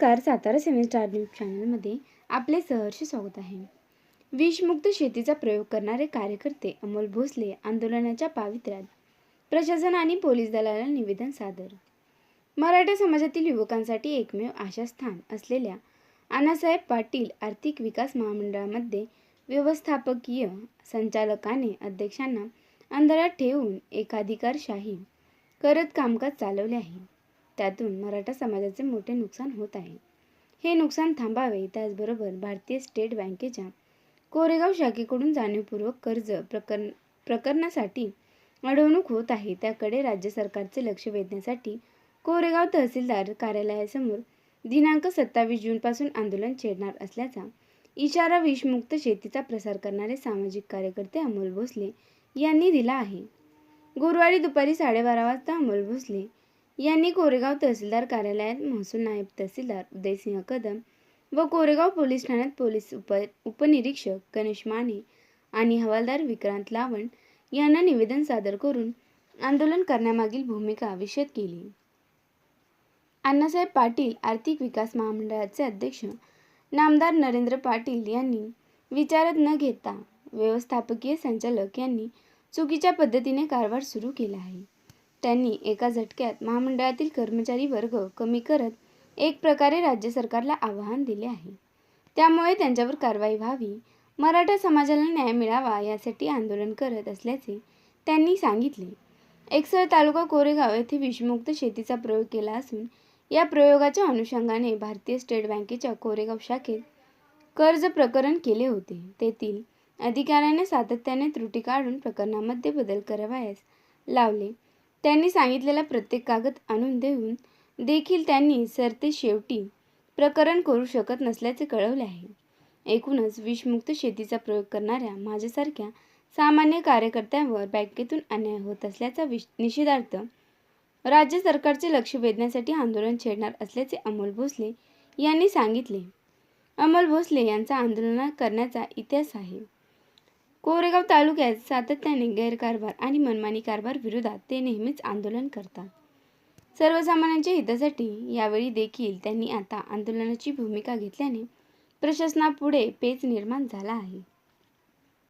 नमस्कार सातारा सेवन star news चॅनलमध्ये आपले सहर्ष स्वागत आहे. विषमुक्त शेतीचा प्रयोग करणारे कार्यकर्ते अमोल भोसले आंदोलनाच्या पावित्र्यात प्रशासन आणि पोलीस दलाला निवेदन सादर. मराठा समाजातील युवकांसाठी एकमेव आशास्थान असलेल्या अण्णासाहेब पाटील आर्थिक विकास महामंडळामध्ये व्यवस्थापकीय संचालकाने अध्यक्षांना अंधारात ठेवून एकाधिकारशाही करत कामकाज चालवले आहे. त्यातून मराठा समाजाचे मोठे नुकसान होत आहे. हे नुकसान थांबावे त्याचबरोबर भारतीय स्टेट बँकेच्या कोरेगाव शाखेकडून जाणीवपूर्वक कर्ज प्रकरण प्रकरणासाठी अडवणूक होत आहे. त्याकडे राज्य सरकारचे लक्ष वेधण्यासाठी कोरेगाव तहसीलदार कार्यालयासमोर दिनांक सत्तावीस जूनपासून आंदोलन छेडणार असल्याचा इशारा विषमुक्त शेतीचा प्रसार करणारे सामाजिक कार्यकर्ते अमोल भोसले यांनी दिला आहे. गुरुवारी दुपारी साडेबारा वाजता अमोल भोसले यांनी कोरेगाव तहसीलदार कार्यालयात महसूल नायब तहसीलदार उदयसिंह कदम व कोरेगाव पोलीस ठाण्यात पोलीस उप उपनिरीक्षक गणेश माने आणि हवालदार विक्रांत लावण यांना निवेदन सादर करून आंदोलन करण्यामागील भूमिका विशद केली. अण्णासाहेब पाटील आर्थिक विकास महामंडळाचे अध्यक्ष नामदार नरेंद्र पाटील यांनी विचारात न घेता व्यवस्थापकीय संचालक यांनी चुकीच्या पद्धतीने कारभार सुरू केला आहे. त्यांनी एका झटक्यात महामंडळातील कर्मचारी वर्ग कमी करत एक प्रकारे राज्य सरकारला आव्हान दिले आहे. त्यामुळे त्यांच्यावर कारवाई व्हावी मराठा समाजाला न्याय मिळावा यासाठी आंदोलन करत असल्याचे त्यांनी सांगितले. एकसर तालुका कोरेगाव येथे विषमुक्त शेतीचा प्रयोग केला असून या प्रयोगाच्या अनुषंगाने भारतीय स्टेट बँकेच्या कोरेगाव शाखेत कर्ज प्रकरण केले होते. तेथील अधिकाऱ्याने सातत्याने त्रुटी काढून प्रकरणामध्ये बदल करावयास लावले. त्यांनी सांगितलेला प्रत्येक कागद आणून देऊन देखील त्यांनी सरते शेवटी प्रकरण करू शकत नसल्याचे कळवले आहे. एकूणच विषमुक्त शेतीचा प्रयोग करणाऱ्या माझ्यासारख्या सामान्य कार्यकर्त्यांवर बँकेतून अन्याय होत असल्याचा विश निषेधार्थ राज्य सरकारचे लक्ष वेधण्यासाठी आंदोलन छेडणार असल्याचे अमोल भोसले यांनी सांगितले. अमोल भोसले यांचा आंदोलन करण्याचा इतिहास आहे. कोरेगाव तालुक्यात सातत्याने गैरकारभार आणि मनमानी कारभार विरोधात ते नेहमीच आंदोलन करतात. सर्वसामान्यांच्या हितासाठी यावेळी देखील त्यांनी आता आंदोलनाची भूमिका घेतल्याने प्रशासनापुढे पेच निर्माण झाला आहे.